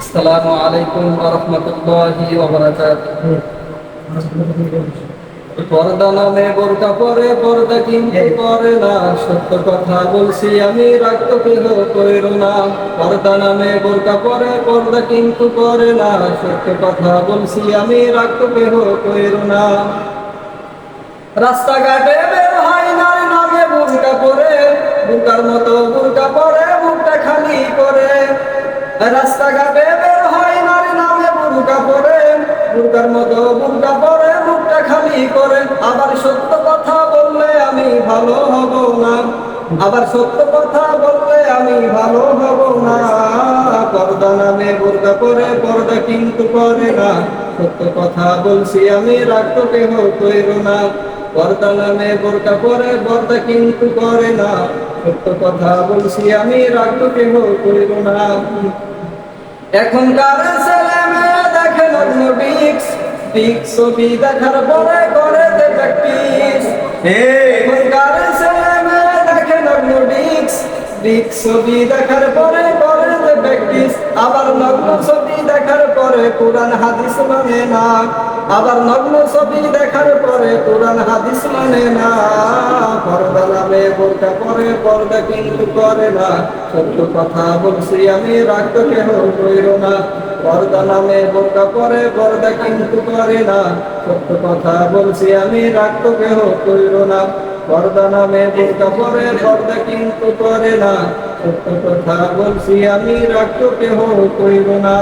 আসসালামু আলাইকুম ওয়া রাহমাতুল্লাহি ওয়া বারাকাতুহু। পর্দা নামে বোরকা পরে, পর্দা কিন্তু করে না। সত্য কথা বলছি আমি কেহ না। পর্দা নামে বোরকা পরে, পর্দা কিন্তু করে না। সত্য কথা বলছি আমি কেহ না। রাস্তাঘাটে বের হয় নারী রাস্তাঘাটে বের হয় নারী নামে বুরকা পরে। বুরকার মতো বুরকা পরে, বুকটা খালি করে। আবার সত্য কথা বললে আমি ভালো হব না। আবার সত্য কথা বললে আমি ভালো হব না। পর্দা নামে বোরকা পরে, পর্দা কিন্তু করে না। সত্য কথা বলছি আমি রাখতো কেহ কইর না। পর্দা নামে বোরকা পরে পর্দা কিন্তু করে না। সত্য কথা বলছি আমি রাখতো কেহ কইর না। এখনকার ছেলে মেয়ে দেখে নগ্ন ডিক্স ডিক্স ছবি দেখার পরে করে দে প্র্যাকটিস এখনকার ছেলে মেয়ে দেখে নগ্ন ডিক্স ডিক্স ছবি দেখার পরে করে দে প্র্যাকটিস আবার নগ্ন ছবি দেখার পরে কোরআন হাদিস মানে না। আবার নগ্ন ছবি দেখার পরে কোরআন হাদিস মানে না, পর্দা নামে বোরকা পরে, পর্দা কিন্তু করে না। সত্য কথা বলছি আমি রাখতে কেহ কইর না। পর্দা নামে বোরকা পরে, পর্দা কিন্তু করে না। সত্য কথা বলছি আমি রাখতে কেহ কইর না। পর্দা নামে বোরকা পরে, পর্দা কিন্তু করে না। সত্য কথা বলছি আমি রাখতে কেহ কইর না।